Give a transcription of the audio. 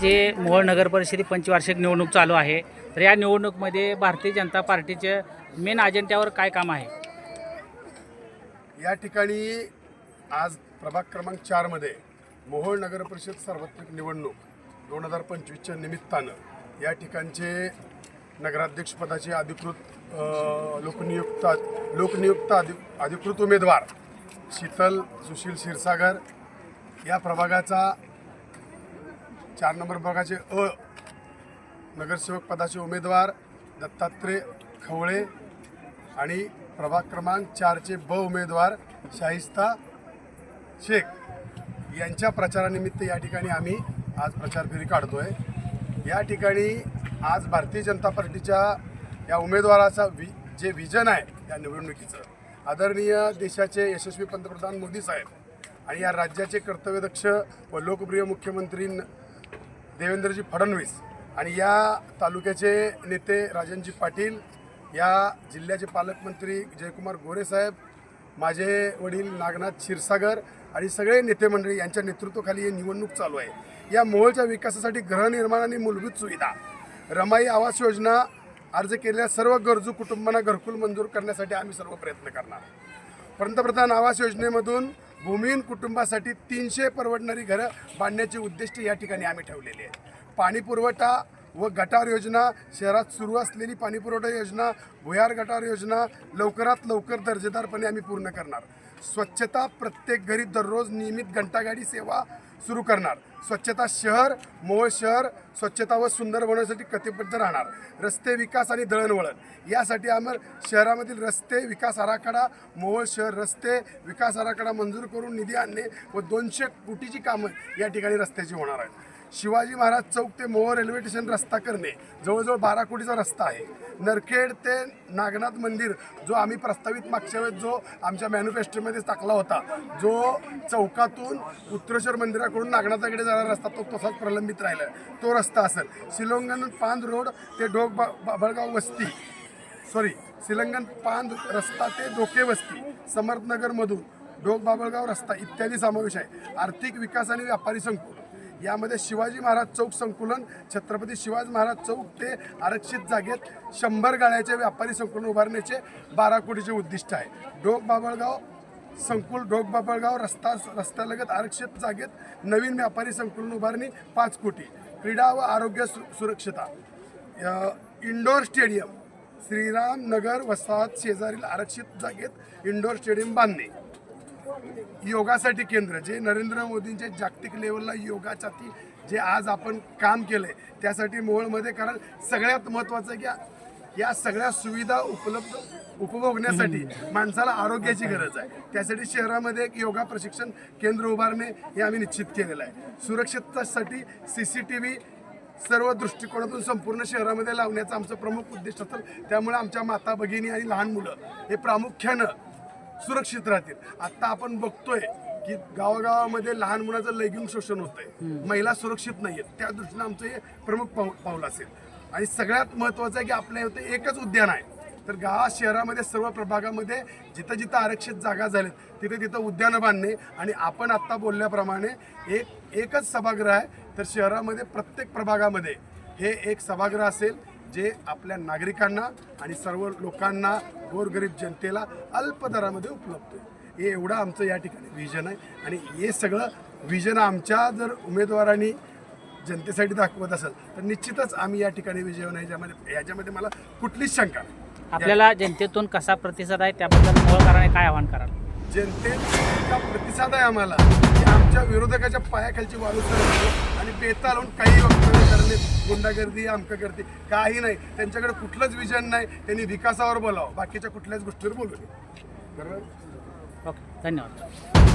जे मोहोळ नगर परिषदे पंचवार्षिक निवडणूक चालू आहे तर या निवडणूकमध्ये भारतीय जनता पार्टीचे मेन अजेंड्यावर काय काम आहे? या ठिकाणी आज प्रभाग क्रमांक चारमध्ये मोहोळ नगर परिषद सार्वत्रिक निवडणूक दोन हजार पंचवीसच्या निमित्तानं या ठिकाणचे नगराध्यक्षपदाचे अधिकृत लोकनियुक्त लोकनियुक्त अधि अधिकृत उमेदवार शीतल सुशील क्षीरसागर या प्रभागाचा चार नंबर प्रभागाचे अ नगरसेवक पदाचे उमेदवार दत्तात्रय खवळे आणि प्रभाग क्रमांक चारचे ब उमेदवार शाहिस्ता शेख. यांच्या प्रचारानिमित्त या ठिकाणी आम्ही आज प्रचार फेरी आहे या ठिकाणी आज भारतीय जनता पार्टीच्या या उमेदवाराचा वि जे विजन आहे या निवडणुकीचं आदरणीय देशाचे यशस्वी पंतप्रधान मोदी साहेब आणि या राज्याचे कर्तव्यदक्ष व लोकप्रिय मुख्यमंत्री न- देवेंद्रजी फडणवीस आणि या तालुक्याचे नेते राजनजी पाटील या जिल्ह्याचे पालकमंत्री जयकुमार गोरे साहेब माझे वडील नागनाथ क्षीरसागर आणि सगळे नेते मंडळी यांच्या नेतृत्वाखाली ही निवडणूक चालू आहे. या मोहोळच्या विकासासाठी गृहनिर्माण आणि मूलभूत सुविधा. रमाई आवास योजना अर्ज केलेल्या सर्व गरजू कुटुंबांना घरकुल मंजूर करण्यासाठी आम्ही सर्व प्रयत्न करणार. पंतप्रधान आवास योजनेमधून भूमिहीन कुटुंबासाठी तीनशे परवडणारी घरं बांधण्याचे उद्दिष्ट या ठिकाणी आम्ही ठेवलेले आहे पाणी पुरवठा व गटार योजना शहरात सुरू असलेली पाणी पुरवठा योजना भुयार गटार योजना लवकरात लवकर दर्जेदारपणे आम्ही पूर्ण करणार. स्वच्छता प्रत्येक घरी दररोज नियमित घंटागाडी सेवा सुरू करणार. स्वच्छता शहर मोहोळ शहर स्वच्छता व सुंदर बनवण्यासाठी कटिबद्ध राहणार. रस्ते विकास आणि दळणवळण. यासाठी आम्ही शहरामधील रस्ते विकास आराखडा मोहोळ शहर रस्ते विकास आराखडा मंजूर करून निधी आणणे व दोनशे कोटीची कामं या ठिकाणी रस्त्याची होणार आहेत. शिवाजी महाराज चौक ते मोहोळ रेल्वे स्टेशन रस्ता करणे जवळजवळ बारा कोटीचा रस्ता आहे. नरखेड ते नागनाथ मंदिर जो आम्ही प्रस्तावित मागच्या वेळेस जो आमच्या मॅनिफेस्टोमध्ये टाकला होता जो चौकातून उत्तरेश्वर मंदिराकडून नागनाथाकडे जाणारा रस्ता तो तसाच प्रलंबित राहिला. तो रस्ता असेल शिलोंगण पांद रोड ते ढोक बा बाबळगाव वस्ती. सॉरी सिलंगन पांद रस्ता ते डोके वस्ती समर्थनगरमधून ढोक बाबळगाव रस्ता इत्यादी समावेश आहे. आर्थिक विकास आणि व्यापारी संकुल. यामध्ये शिवाजी महाराज चौक संकुलन छत्रपती शिवाजी महाराज चौक ते आरक्षित जागेत शंभर गाळ्याचे व्यापारी संकुलन उभारण्याचे बारा कोटीचे उद्दिष्ट आहे. ढोक बाबळगाव संकुल ढोक बाबळगाव रस्ता रस्त्यालगत आरक्षित जागेत नवीन व्यापारी संकुलन उभारणी पाच कोटी. क्रीडा व आरोग्य सु सुरक्षता. इंडोर स्टेडियम श्रीराम नगर वसाहत शेजारील आरक्षित जागेत इंडोर स्टेडियम बांधणे. योगासाठी केंद्र जे नरेंद्र मोदींचे जागतिक लेवलला योगासाठी जे आज आपण काम केलंय त्यासाठी मोहोळमध्ये कारण सगळ्यात महत्त्वाचं की या- सगळ्या सुविधा उपलब्ध उपभोगण्यासाठी माणसाला आरोग्याची गरज आहे. त्यासाठी शहरामध्ये एक योगा प्रशिक्षण केंद्र उभारणे हे आम्ही निश्चित केलेलं आहे. सुरक्षिततेसाठी सी सी टी व्ही सर्व दृष्टिकोनातून संपूर्ण शहरामध्ये लावण्याचं आमचं प्रमुख उद्दिष्ट असेल. त्यामुळे आमच्या माता भगिनी आणि लहान मुलं हे प्रामुख्यानं सुरक्षित राहतील. आता आपण बघतोय की गावागावामध्ये लहान मुलाचं लैंगिक शोषण होतंय. महिला सुरक्षित नाही आहेत त्या दृष्टीनं आमचं हे प्रमुख पाऊल पाऊल असेल. आणि सगळ्यात महत्त्वाचं आहे की आपल्या इथे एकच उद्यान आहे. तर गावा शहरामध्ये सर्व प्रभागामध्ये जिथं जिथं आरक्षित जागा झाल्यात तिथे तिथं उद्यानं बांधणे आणि आपण आत्ता बोलल्याप्रमाणे एक एकच सभागृह आहे. तर शहरामध्ये प्रत्येक प्रभागामध्ये हे एक सभागृह असेल. जे आपल्या नागरिकांना आणि सर्व लोकांना गोरगरीब जनतेला अल्प दरामध्ये उपलब्ध आहे. हे एवढं आमचं या ठिकाणी विजन आहे. आणि हे सगळं विजन आमच्या जर उमेदवारांनी जनतेसाठी दाखवत असेल तर निश्चितच आम्ही या ठिकाणी विजय होणार. याच्यामध्ये याच्यामध्ये मला कुठलीच शंका नाही. आपल्याला जनतेतून कसा प्रतिसाद आहे त्याबद्दल काय आवाहन कराल? जनतेचा प्रतिसाद आहे आम्हाला. की आमच्या विरोधकाच्या पायाखालची वाळू सरकतो आणि बेता काही वक्तव्य करणे गुंडागर्दी आमकं गर्दी काही नाही. त्यांच्याकडे कुठलंच विजन नाही. त्यांनी विकासावर बोलावं. बाकीच्या कुठल्याच गोष्टीवर बोलू नये. धन्यवाद.